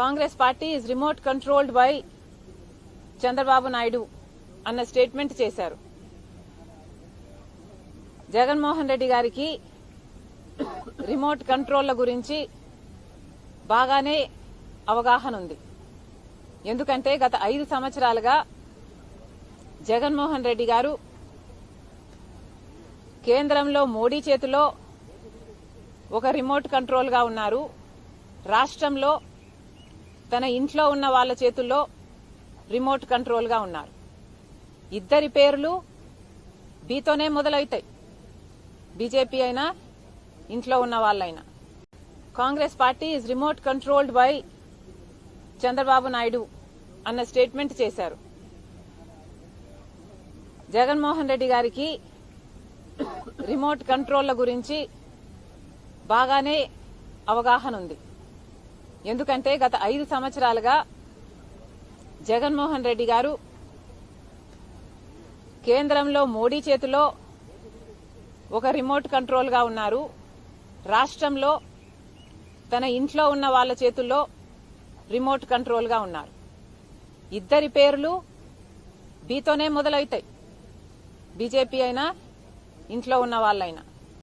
Congress party is remote controlled by Chandrababu Naidu అన్న statement చేశారు. జగన్మోహన్ రెడ్డి గారికి రిమోట్ కంట్రోళ్ళ గురించి బాగానే అవగాహన ఉంది. ఎందుకంటే గత ఐదు సంవత్సరాలుగా జగన్మోహన్ రెడ్డి గారు కేంద్రంలో మోడీ చేతిలో ఒక రిమోట్ కంట్రోల్గా ఉన్నారు. రాష్ట్రంలో తన ఇంట్లో ఉన్న వాళ్ళ చేతుల్లో రిమోట్ కంట్రోల్గా ఉన్నారు. ఇద్దరి పేర్లు బీతోనే మొదలవుతాయి. బీజేపీ అయినా ఇంట్లో ఉన్న వాళ్ళైనా. Congress party is remote controlled by Chandrababu Naidu అన్న స్టేట్మెంట్ చేశారు. జగన్మోహన్ రెడ్డి గారికి రిమోట్ కంట్రోళ్ళ గురించి బాగానే అవగాహన ఉంది ఎందుకంటే గత ఐదు సంవత్సరాలుగా జగన్మోహన్ రెడ్డి గారు కేంద్రంలో మోడీ చేతిలో ఒక రిమోట్ కంట్రోల్గా ఉన్నారు. రాష్ట్రంలో తన ఇంట్లో ఉన్న వాళ్ళ చేతుల్లో రిమోట్ కంట్రోల్గా ఉన్నారు. ఇద్దరి పేర్లు బీతోనే మొదలవుతాయి. బీజేపీ అయినా ఇంట్లో ఉన్న వాళ్ళైనా.